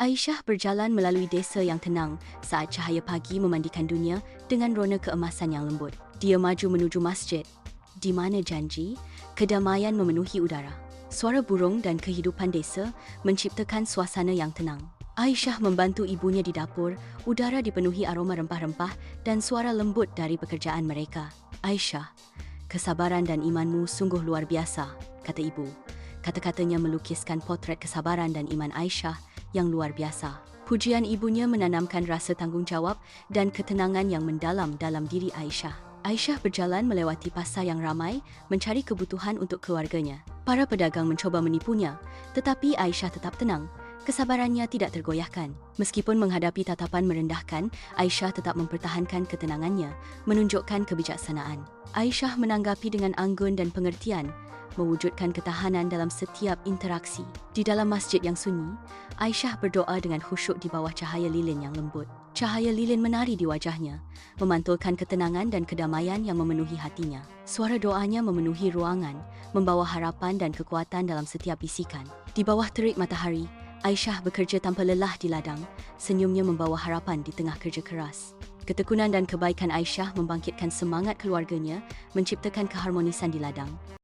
Aisyah berjalan melalui desa yang tenang saat cahaya pagi memandikan dunia dengan rona keemasan yang lembut. Dia maju menuju masjid, di mana janji, kedamaian memenuhi udara. Suara burung dan kehidupan desa menciptakan suasana yang tenang. Aisyah membantu ibunya di dapur, udara dipenuhi aroma rempah-rempah dan suara lembut dari pekerjaan mereka. Aisyah, kesabaran dan imanmu sungguh luar biasa, kata ibu. Kata-katanya melukiskan potret kesabaran dan iman Aisyah yang luar biasa. Pujian ibunya menanamkan rasa tanggungjawab dan ketenangan yang mendalam dalam diri Aisyah. Aisyah berjalan melewati pasar yang ramai mencari kebutuhan untuk keluarganya. Para pedagang mencoba menipunya, tetapi Aisyah tetap tenang. Kesabarannya tidak tergoyahkan. Meskipun menghadapi tatapan merendahkan, Aisyah tetap mempertahankan ketenangannya, menunjukkan kebijaksanaan. Aisyah menanggapi dengan anggun dan pengertian, mewujudkan ketahanan dalam setiap interaksi. Di dalam masjid yang sunyi, Aisyah berdoa dengan khusyuk di bawah cahaya lilin yang lembut. Cahaya lilin menari di wajahnya, memantulkan ketenangan dan kedamaian yang memenuhi hatinya. Suara doanya memenuhi ruangan, membawa harapan dan kekuatan dalam setiap bisikan. Di bawah terik matahari, Aisyah bekerja tanpa lelah di ladang, senyumnya membawa harapan di tengah kerja keras. Ketekunan dan kebaikan Aisyah membangkitkan semangat keluarganya, menciptakan keharmonisan di ladang.